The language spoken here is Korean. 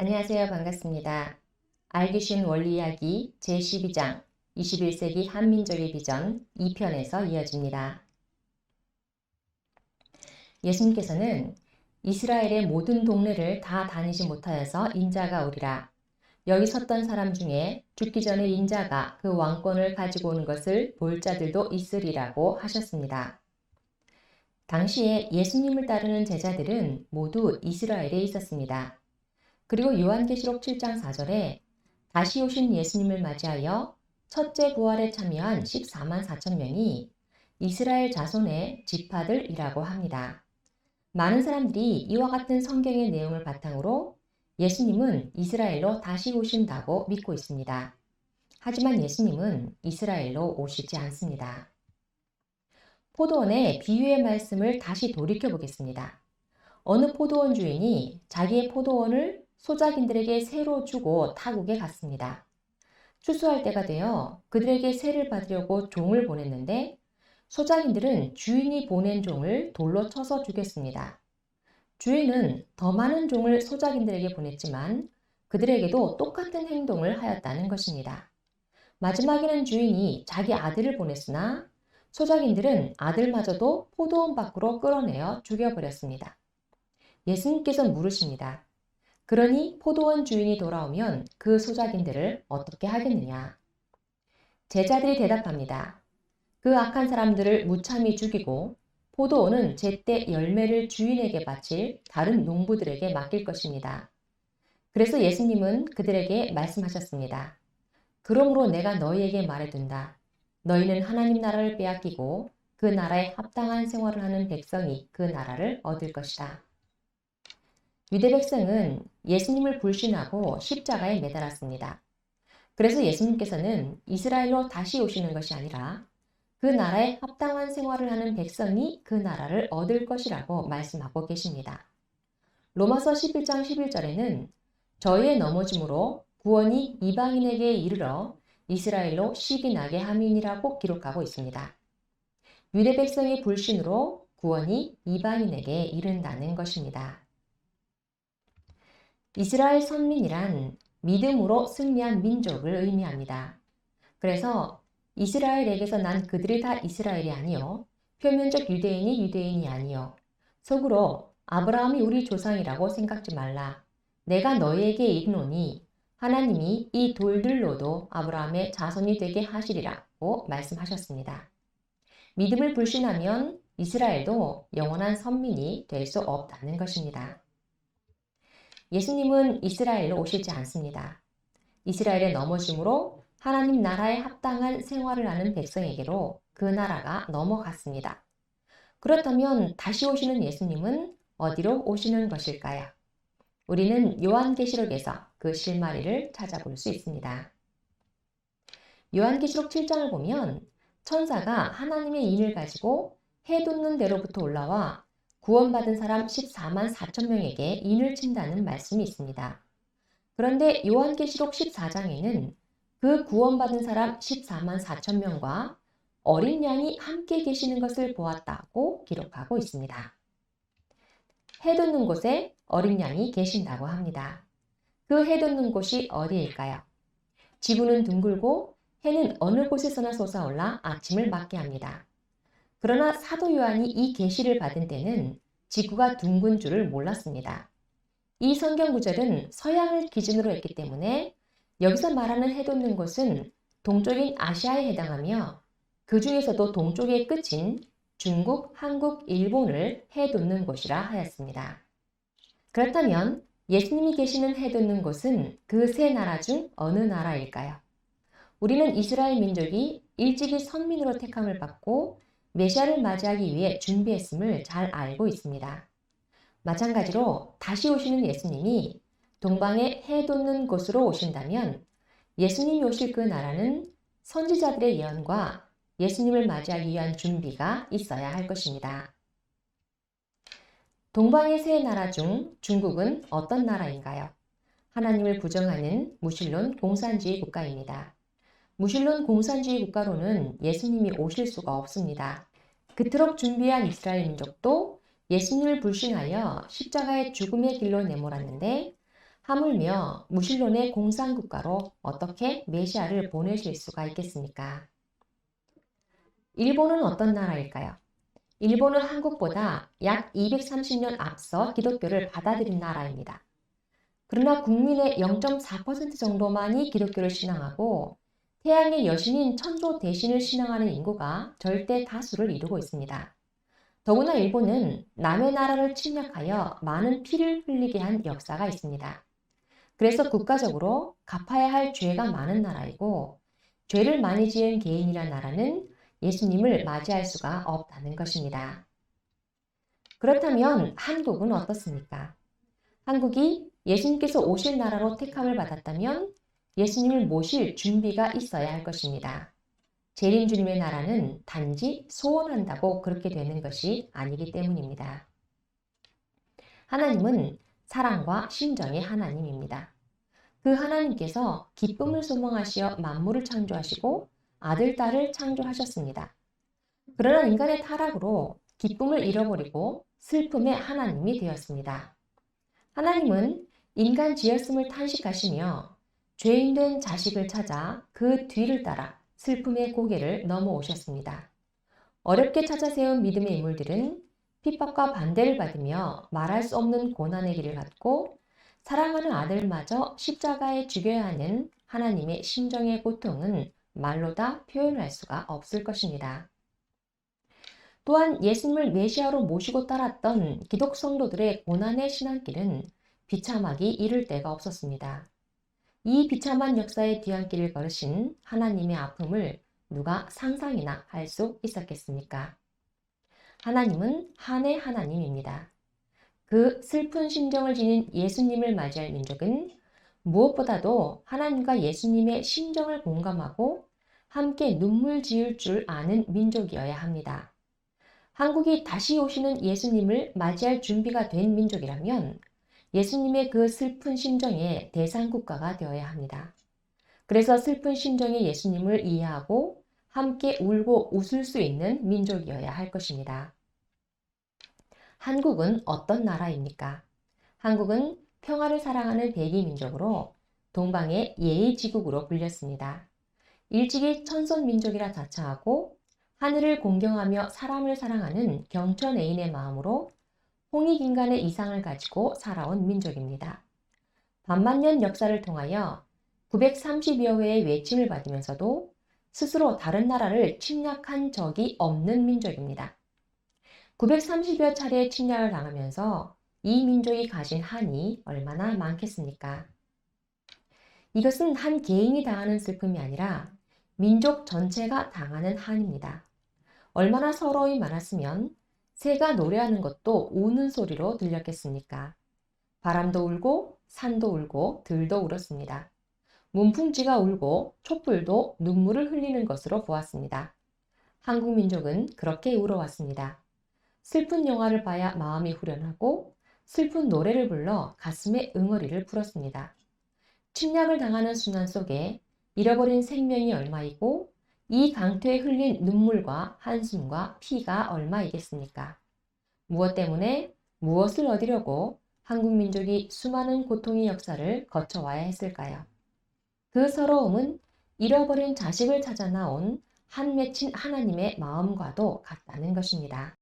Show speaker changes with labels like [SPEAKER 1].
[SPEAKER 1] 안녕하세요. 반갑습니다. 알기 쉬운 원리 이야기 제12장 21세기 한민족의 비전 2편에서 이어집니다. 예수님께서는 이스라엘의 모든 동네를 다 다니지 못하여서 인자가 오리라. 여기 섰던 사람 중에 죽기 전에 인자가 그 왕권을 가지고 오는 것을 볼 자들도 있으리라고 하셨습니다. 당시에 예수님을 따르는 제자들은 모두 이스라엘에 있었습니다. 그리고 요한계시록 7장 4절에 다시 오신 예수님을 맞이하여 첫째 부활에 참여한 14만 4천 명이 이스라엘 자손의 지파들이라고 합니다. 많은 사람들이 이와 같은 성경의 내용을 바탕으로 예수님은 이스라엘로 다시 오신다고 믿고 있습니다. 하지만 예수님은 이스라엘로 오시지 않습니다. 포도원의 비유의 말씀을 다시 돌이켜 보겠습니다. 어느 포도원 주인이 자기의 포도원을 소작인들에게 새로 주고 타국에 갔습니다. 추수할 때가 되어 그들에게 새를 받으려고 종을 보냈는데 소작인들은 주인이 보낸 종을 돌로 쳐서 죽였습니다. 주인은 더 많은 종을 소작인들에게 보냈지만 그들에게도 똑같은 행동을 하였다는 것입니다. 마지막에는 주인이 자기 아들을 보냈으나 소작인들은 아들마저도 포도원 밖으로 끌어내어 죽여버렸습니다. 예수님께서 물으십니다. 그러니 포도원 주인이 돌아오면 그 소작인들을 어떻게 하겠느냐? 제자들이 대답합니다. 그 악한 사람들을 무참히 죽이고 포도원은 제때 열매를 주인에게 바칠 다른 농부들에게 맡길 것입니다. 그래서 예수님은 그들에게 말씀하셨습니다. 그러므로 내가 너희에게 말해둔다. 너희는 하나님 나라를 빼앗기고 그 나라에 합당한 생활을 하는 백성이 그 나라를 얻을 것이다. 유대 백성은 예수님을 불신하고 십자가에 매달았습니다. 그래서 예수님께서는 이스라엘로 다시 오시는 것이 아니라 그 나라에 합당한 생활을 하는 백성이 그 나라를 얻을 것이라고 말씀하고 계십니다. 로마서 11장 11절에는 저희의 넘어짐으로 구원이 이방인에게 이르러 이스라엘로 시기 나게 함이니라고 기록하고 있습니다. 유대 백성의 불신으로 구원이 이방인에게 이른다는 것입니다. 이스라엘 선민이란 믿음으로 승리한 민족을 의미합니다. 그래서 이스라엘에게서 난 그들이 다 이스라엘이 아니요 표면적 유대인이 유대인이 아니요 속으로 아브라함이 우리 조상이라고 생각지 말라. 내가 너희에게 이르노니 하나님이 이 돌들로도 아브라함의 자손이 되게 하시리라고 말씀하셨습니다. 믿음을 불신하면 이스라엘도 영원한 선민이 될 수 없다는 것입니다. 예수님은 이스라엘로 오시지 않습니다. 이스라엘의 넘어짐으로 하나님 나라에 합당한 생활을 하는 백성에게로 그 나라가 넘어갔습니다. 그렇다면 다시 오시는 예수님은 어디로 오시는 것일까요? 우리는 요한계시록에서 그 실마리를 찾아볼 수 있습니다. 요한계시록 7장을 보면 천사가 하나님의 인을 가지고 해 돋는 데로부터 올라와 구원받은 사람 14만 4천 명에게 인을 친다는 말씀이 있습니다. 그런데 요한계시록 14장에는 그 구원받은 사람 14만 4천 명과 어린 양이 함께 계시는 것을 보았다고 기록하고 있습니다. 해 돋는 곳에 어린 양이 계신다고 합니다. 그 해 돋는 곳이 어디일까요? 지구는 둥글고 해는 어느 곳에서나 솟아올라 아침을 맞게 합니다. 그러나 사도 요한이 이 계시를 받은 때는 지구가 둥근 줄을 몰랐습니다. 이 성경 구절은 서양을 기준으로 했기 때문에 여기서 말하는 해 돋는 곳은 동쪽인 아시아에 해당하며 그 중에서도 동쪽의 끝인 중국, 한국, 일본을 해 돋는 곳이라 하였습니다. 그렇다면 예수님이 계시는 해 돋는 곳은 그 세 나라 중 어느 나라일까요? 우리는 이스라엘 민족이 일찍이 선민으로 택함을 받고 메시아를 맞이하기 위해 준비했음을 잘 알고 있습니다. 마찬가지로 다시 오시는 예수님이 동방에 해 돋는 곳으로 오신다면 예수님이 오실 그 나라는 선지자들의 예언과 예수님을 맞이하기 위한 준비가 있어야 할 것입니다. 동방의 세 나라 중 중국은 어떤 나라인가요? 하나님을 부정하는 무신론 공산주의 국가입니다. 무신론 공산주의 국가로는 예수님이 오실 수가 없습니다. 그토록 준비한 이스라엘 민족도 예수님을 불신하여 십자가의 죽음의 길로 내몰았는데 하물며 무신론의 공산국가로 어떻게 메시아를 보내실 수가 있겠습니까? 일본은 어떤 나라일까요? 일본은 한국보다 약 230년 앞서 기독교를 받아들인 나라입니다. 그러나 국민의 0.4% 정도만이 기독교를 신앙하고 태양의 여신인 천조 대신을 신앙하는 인구가 절대 다수를 이루고 있습니다. 더구나 일본은 남의 나라를 침략하여 많은 피를 흘리게 한 역사가 있습니다. 그래서 국가적으로 갚아야 할 죄가 많은 나라이고 죄를 많이 지은 개인이란 나라는 예수님을 맞이할 수가 없다는 것입니다. 그렇다면 한국은 어떻습니까? 한국이 예수님께서 오실 나라로 택함을 받았다면 예수님을 모실 준비가 있어야 할 것입니다. 재림 주님의 나라는 단지 소원한다고 그렇게 되는 것이 아니기 때문입니다. 하나님은 사랑과 신정의 하나님입니다. 그 하나님께서 기쁨을 소망하시어 만물을 창조하시고 아들, 딸을 창조하셨습니다. 그러나 인간의 타락으로 기쁨을 잃어버리고 슬픔의 하나님이 되었습니다. 하나님은 인간 지었음을 탄식하시며 죄인된 자식을 찾아 그 뒤를 따라 슬픔의 고개를 넘어오셨습니다. 어렵게 찾아 세운 믿음의 인물들은 핍박과 반대를 받으며 말할 수 없는 고난의 길을 갖고 사랑하는 아들마저 십자가에 죽여야 하는 하나님의 심정의 고통은 말로 다 표현할 수가 없을 것입니다. 또한 예수님을 메시아로 모시고 따랐던 기독 성도들의 고난의 신앙길은 비참하기 이를 데가 없었습니다. 이 비참한 역사의 뒤안길을 걸으신 하나님의 아픔을 누가 상상이나 할 수 있었겠습니까? 하나님은 한의 하나님입니다. 그 슬픈 심정을 지닌 예수님을 맞이할 민족은 무엇보다도 하나님과 예수님의 심정을 공감하고 함께 눈물 지을 줄 아는 민족이어야 합니다. 한국이 다시 오시는 예수님을 맞이할 준비가 된 민족이라면 예수님의 그 슬픈 심정의 대상 국가가 되어야 합니다. 그래서 슬픈 심정의 예수님을 이해하고 함께 울고 웃을 수 있는 민족이어야 할 것입니다. 한국은 어떤 나라입니까? 한국은 평화를 사랑하는 백이 민족으로 동방의 예의지국으로 불렸습니다. 일찍이 천선 민족이라 자처하고 하늘을 공경하며 사람을 사랑하는 경천애인의 마음으로 홍익인간의 이상을 가지고 살아온 민족입니다. 반만년 역사를 통하여 930여 회의 외침을 받으면서도 스스로 다른 나라를 침략한 적이 없는 민족입니다. 930여 차례의 침략을 당하면서 이 민족이 가진 한이 얼마나 많겠습니까? 이것은 한 개인이 당하는 슬픔이 아니라 민족 전체가 당하는 한입니다. 얼마나 서러움이 많았으면 새가 노래하는 것도 우는 소리로 들렸겠습니까? 바람도 울고 산도 울고 들도 울었습니다. 문풍지가 울고 촛불도 눈물을 흘리는 것으로 보았습니다. 한국 민족은 그렇게 울어왔습니다. 슬픈 영화를 봐야 마음이 후련하고 슬픈 노래를 불러 가슴에 응어리를 풀었습니다. 침략을 당하는 순환 속에 잃어버린 생명이 얼마이고 이 강퇴에 흘린 눈물과 한숨과 피가 얼마이겠습니까? 무엇 때문에 무엇을 얻으려고 한국 민족이 수많은 고통의 역사를 거쳐와야 했을까요? 그 서러움은 잃어버린 자식을 찾아 나온 한 맺힌 하나님의 마음과도 같다는 것입니다.